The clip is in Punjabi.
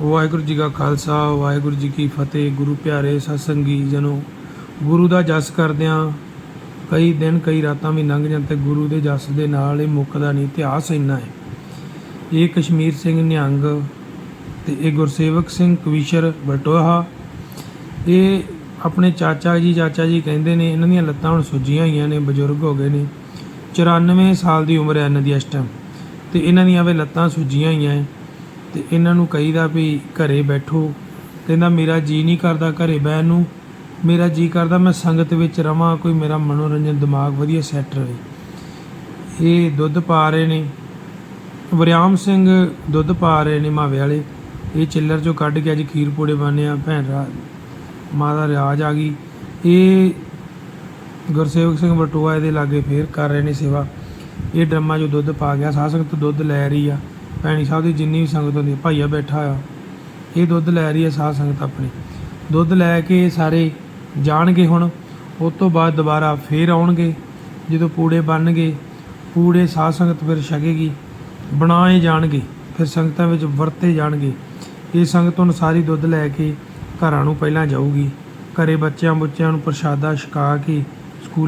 ਵਾਹਿਗੁਰੂ ਜੀ ਕਾ ਖਾਲਸਾ, ਵਾਹਿਗੁਰੂ ਜੀ ਕੀ ਫਤਿਹ, ਗੁਰੂ ਪਿਆਰੇ ਸਤਸੰਗੀ ਜਨੋ। ਗੁਰੂ ਦਾ ਜਸ ਕਰਦਿਆਂ ਕਈ ਦਿਨ, ਕਈ ਰਾਤਾਂ ਵੀ ਲੰਘ ਜਾਂ ਤੇ ਗੁਰੂ ਦੇ ਜਸ ਦੇ ਨਾਲ ਇਹ ਮੁੱਕਦਾ ਨਹੀਂ, ਇਤਿਹਾਸ ਇੰਨਾ ਹੈ। ਇਹ ਕਸ਼ਮੀਰ ਸਿੰਘ ਨਿਹੰਗ ਤੇ ਇਹ ਗੁਰਸੇਵਕ ਸਿੰਘ ਕਵੀਸ਼ਰ ਬਟੋਹਾ, ਇਹ ਆਪਣੇ ਚਾਚਾ ਜੀ ਚਾਚਾ ਜੀ ਕਹਿੰਦੇ ਨੇ, ਇਹਨਾਂ ਦੀਆਂ ਲੱਤਾਂ ਹੁਣ ਸੁੱਜੀਆਂ ਹੋਈਆਂ ਨੇ, ਬਜ਼ੁਰਗ ਹੋ ਗਏ ਨੇ। 94 ਸਾਲ ਦੀ ਉਮਰ ਹੈ ਇਹਨਾਂ ਦੀ ਇਸ ਟਾਈਮ ਤੇ ਇਹਨਾਂ ਦੀਆਂ ਵੇ ਲੱਤਾਂ ਸੁੱਜੀਆਂ ਹੋਈਆਂ ਹੈ। ਤੇ ਇਹਨਾਂ ਨੂੰ ਕਹੀਦਾ ਵੀ ਘਰੇ ਬੈਠੋ। ਕਹਿੰਦਾ, ਮੇਰਾ ਜੀ ਨਹੀਂ ਕਰਦਾ ਘਰੇ ਬਹਿਣ ਨੂੰ। ਮੇਰਾ ਜੀ ਕਰਦਾ ਮੈਂ ਸੰਗਤ ਵਿੱਚ ਰਵਾਂ, ਕੋਈ ਮੇਰਾ ਮਨੋਰੰਜਨ ਦਿਮਾਗ ਵਧੀਆ ਸੈੱਟ ਰਹੇ। ਇਹ ਦੁੱਧ ਪਾ ਰਹੇ ਨੇ। ਵਰਿਆਮ ਸਿੰਘ ਦੁੱਧ ਪਾ ਰਹੇ ਨੇ ਮਾਵੇ ਵਾਲੇ। ਇਹ ਚਿੱਲਰ ਚੋਂ ਕੱਢ ਕੇ ਅੱਜ ਖੀਰ ਪੂੜੇ ਬਣਨੇ ਆ। ਭੈਣ ਰਾ ਮਾਂ ਦਾ ਰਿਆਜ ਆ ਗਈ। ਇਹ ਗੁਰਸੇਵਕ ਸਿੰਘ ਬਟੂਆ ਇਹਦੇ ਲਾਗੇ ਫੇਰ ਕਰ ਰਹੇ ਨੇ ਸੇਵਾ। ਇਹ ਡਰਮਾ ਜੋ ਦੁੱਧ ਪਾ ਗਿਆ। ਸਾਧ ਸੰਗਤ ਦੁੱਧ ਲੈ ਰਹੀ ਆ। ਭੈਣੀ ਸਾਹਿਬ ਦੀ ਜਿੰਨੀ ਵੀ ਸੰਗਤ ਹੁੰਦੀ ਆ, ਭਾਈਆ ਬੈਠਾ ਆ ਇਹ ਦੁੱਧ ਲੈ ਰਹੀ ਹੈ ਸਾਧ ਸੰਗਤ ਆਪਣੀ। ਦੁੱਧ ਲੈ ਕੇ ਸਾਰੇ ਜਾਣਗੇ ਹੁਣ ਉਸ ਤੋਂ ਬਾਅਦ ਦੁਬਾਰਾ ਫੇਰ ਆਉਣਗੇ ਜਦੋਂ ਪੂੜੇ ਬਣਨਗੇ ਪੂੜੇ ਸਾਧ ਸੰਗਤ ਫਿਰ ਛਕੇਗੀ ਬਣਾਏ ਜਾਣਗੇ ਫਿਰ ਸੰਗਤਾਂ ਵਿੱਚ ਵਰਤੇ ਜਾਣਗੇ। ਇਹ ਸੰਗਤ ਹੁਣ ਸਾਰੀ ਦੁੱਧ ਲੈ ਕੇ ਘਰਾਂ ਨੂੰ ਪਹਿਲਾਂ ਜਾਊਗੀ ਘਰੇ ਬੱਚਿਆਂ ਬੁੱਚਿਆਂ ਨੂੰ ਪ੍ਰਸ਼ਾਦਾ ਛਕਾ ਕੇ ਸਕੂਲ